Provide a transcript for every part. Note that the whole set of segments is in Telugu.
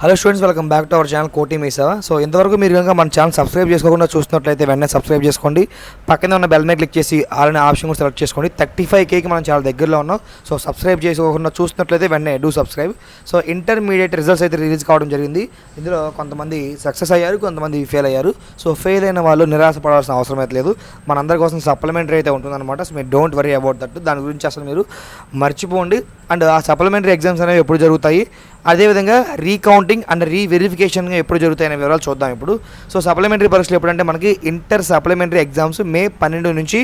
Hello students welcome back to our channel కోటి మీసా సో ఇంతవరకు మీరు కనుక మన ఛానల్ సబ్స్క్రైబ్ చేసుకోకుండా చూస్తున్నట్లయితే వెంటనే సబ్స్క్రైబ్ చేసుకోండి. పక్కనే ఉన్న బెల్ మీద క్లిక్ చేసి ఆల్ ఆప్షన్ కూడా సెలెక్ట్ చేసుకోండి. థర్టీ ఫైవ్ కేకి మనం చాలా దగ్గరలో ఉన్నాం. సో సబ్స్క్రైబ్ చేసుకోకుండా చూస్తున్నట్లయితే వెంటనే do subscribe so intermediate results అయితే రిలీజ్ కావడం జరిగింది. ఇందులో కొంతమంది సక్సెస్ అయ్యారు కొంతమంది ఫెయిల్ అయ్యారు. సో ఫెయిల్ అయిన వాళ్ళు నిరాశపడాల్సిన అవసరం అయితే లేదు. మనందరి కోసం సప్లిమెంటరీ అయితే ఉంటుందన్నమాట. సో మీరు డోంట్ వరీ అబౌట్ దట్ దాని గురించి అసలు మీరు మర్చిపోండి. అండ్ ఆ సప్లిమెంటరీ ఎగ్జామ్స్ అనేవి ఎప్పుడు జరుగుతాయి? అదేవిధంగా రీకౌంటింగ్ అండ్ రీవెరిఫికేషన్ ఎప్పుడు జరుగుతాయి అనే వివరాలు చూద్దాం ఇప్పుడు. సో సప్లిమెంటరీ పరీక్షలు ఎప్పుడంటే మనకి ఇంటర్ సప్లిమెంటరీ ఎగ్జామ్స్ మే పన్నెండు నుంచి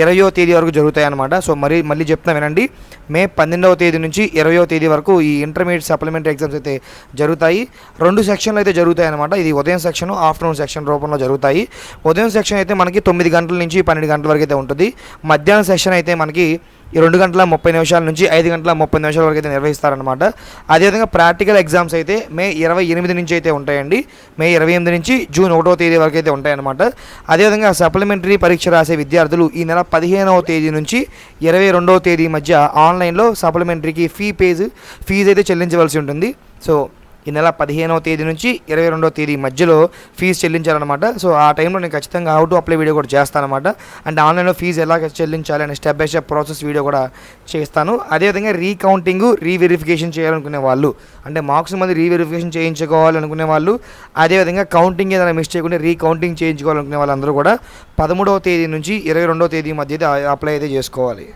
ఇరవయో తేదీ వరకు జరుగుతాయి అనమాట సో మరి మళ్ళీ చెప్తున్నా వినండి. మే పన్నెండవ తేదీ నుంచి ఇరవయో తేదీ వరకు ఈ ఇంటర్మీడియట్ సప్లిమెంటరీ ఎగ్జామ్స్ అయితే జరుగుతాయి. రెండు సెక్షన్లు అయితే జరుగుతాయి అనమాట ఇది ఉదయం సెక్షన్ ఆఫ్టర్నూన్ సెక్షన్ రూపంలో జరుగుతాయి. ఉదయం సెక్షన్ అయితే మనకి తొమ్మిది గంటల నుంచి పన్నెండు గంటల వరకు అయితే ఉంటుంది. మధ్యాహ్నం సెక్షన్ అయితే మనకి ఈ రెండు గంటల ముప్పై నిమిషాల నుంచి ఐదు గంటల ముప్పై నిమిషాల వరకు అయితే నిర్వహిస్తారనమాట అదేవిధంగా ప్రాక్టికల్ ఎగ్జామ్స్ అయితే మే ఇరవై ఎనిమిది నుంచి అయితే ఉంటాయండి. మే ఇరవై ఎనిమిది నుంచి జూన్ ఒకటో తేదీ వరకు అయితే ఉంటాయన్నమాట. అదేవిధంగా సప్లిమెంటరీ పరీక్ష రాసే విద్యార్థులు ఈ నెల పదిహేనవ తేదీ నుంచి ఇరవై రెండవ తేదీ మధ్య ఆన్లైన్లో సప్లిమెంటరీకి ఫీ పేజ్ ఫీజు అయితే చెల్లించవలసి ఉంటుంది. సో ఈ నెల పదిహేనవ తేదీ నుంచి ఇరవై రెండవ తేదీ మధ్యలో ఫీజు చెల్లించాలన్నమాట. సో ఆ టైంలో నేను ఖచ్చితంగా హౌ టు అప్లై వీడియో కూడా చేస్తానమాట అండ్ ఆన్లైన్లో ఫీజు ఎలా చెల్లించాలి అనే step by step process video కూడా చేస్తాను. అదేవిధంగా రీకౌంటింగ్ రీవెరిఫికేషన్ చేయాలనుకునే వాళ్ళు అంటే మార్క్స్ మంది రీవెరిఫికేషన్ చేయించుకోవాలనుకునే వాళ్ళు అదేవిధంగా కౌంటింగ్ ఏదైనా మిస్ చేయకుండా రీకౌంటింగ్ చేయించుకోవాలనుకునే వాళ్ళందరూ కూడా పదమూడవ తేదీ నుంచి ఇరవై రెండవ తేదీ మధ్య అయితే అప్లై అయితే చేసుకోవాలి.